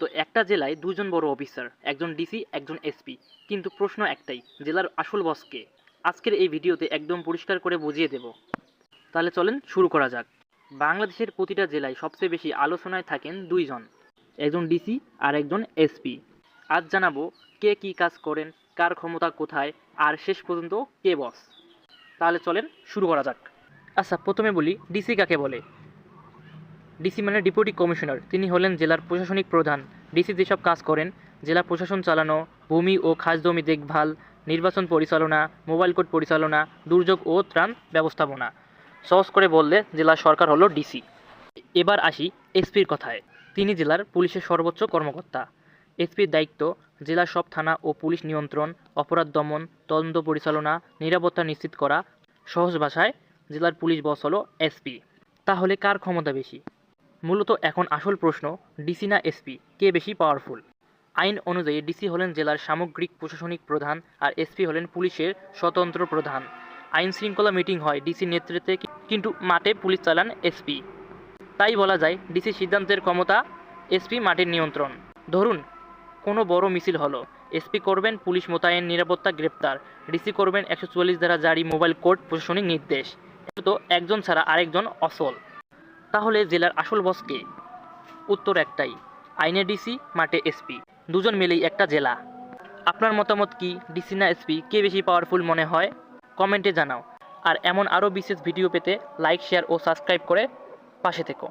তো একটা জেলায় দুজন বড় অফিসার, একজন ডিসি একজন এসপি কিন্তু প্রশ্ন একটাই, জেলার আসল বস কে? আজকের এই ভিডিওতে একদম পরিষ্কার করে বুঝিয়ে দেব। তাহলে চলেন শুরু করা যাক। বাংলাদেশের প্রতিটা জেলায় সবচেয়ে বেশি আলোচনায় থাকেন দুইজন, একজন ডিসি আর একজন এসপি আজ জানাব কে কি কাজ করেন, কার ক্ষমতা কোথায়, আর শেষ পর্যন্ত কে বস তাহলে চলেন শুরু করা যাক। আচ্ছা প্রথমে বলি ডিসি কাকে বলে? ডিসি মানে ডেপুটি কমিশনার। তিনি হলেন জেলার প্রশাসনিক প্রধান। ডিসি যেসব কাজ করেন, জেলা প্রশাসন চালানো, ভূমি ও খাস জমি দেখভাল, নির্বাচন পরিচালনা, মোবাইল কোড পরিচালনা, দুর্যোগ ও ত্রাণ ব্যবস্থাপনা। সহজ করে বললে জেলার সরকার হলো ডিসি। এবার আসি এসপির কথায়। তিনি জেলার পুলিশের সর্বোচ্চ কর্মকর্তা। এসপির দায়িত্ব জেলার সব থানা ও পুলিশ নিয়ন্ত্রণ, অপরাধ দমন, তদন্ত পরিচালনা, নিরাপত্তা নিশ্চিত করা। সহজ ভাষায়, জেলার পুলিশ বস হলো এসপি। তাহলে কার ক্ষমতা বেশি? মূলত এখন আসল প্রশ্ন, ডিসি না এসপি? কে বেশি পাওয়ারফুল আইন অনুযায়ী ডিসি হলেন জেলার সামগ্রিক প্রশাসনিক প্রধান আর এসপি হলেন পুলিশের স্বতন্ত্র প্রধান। আইন শৃঙ্খলা মিটিং হয় ডিসির নেতৃত্বে কিন্তু মাঠে পুলিশ চালান এসপি। তাই বলা যায় ডিসি সিদ্ধান্তের ক্ষমতা, এসপি মাঠের নিয়ন্ত্রণ। ধরুন, কোনো বড় মিছিল হলো। এসপি করবেন পুলিশ মোতায়েন নিরাপত্তা গ্রেপ্তার। ডিসি করবেন একশো চুয়াল্লিশ দ্বারা জারি মোবাইল কোড প্রশাসনিক নির্দেশ। তো একজন ছাড়া আরেকজন অসল। তাহলে জেলার আসল বস কে? উত্তর একটাই, আইনে ডিসি, মাঠে এসপি। দুজন মিলেই একটা জেলা। আপনার মতামত কি? ডিসি না এসপি? কে বেশি পাওয়ারফুল মনে হয়? কমেন্টে জানাও। আর এমন আরও বিশেষ ভিডিও পেতে লাইক শেয়ার ও সাবস্ক্রাইব করে পাশে থেকো।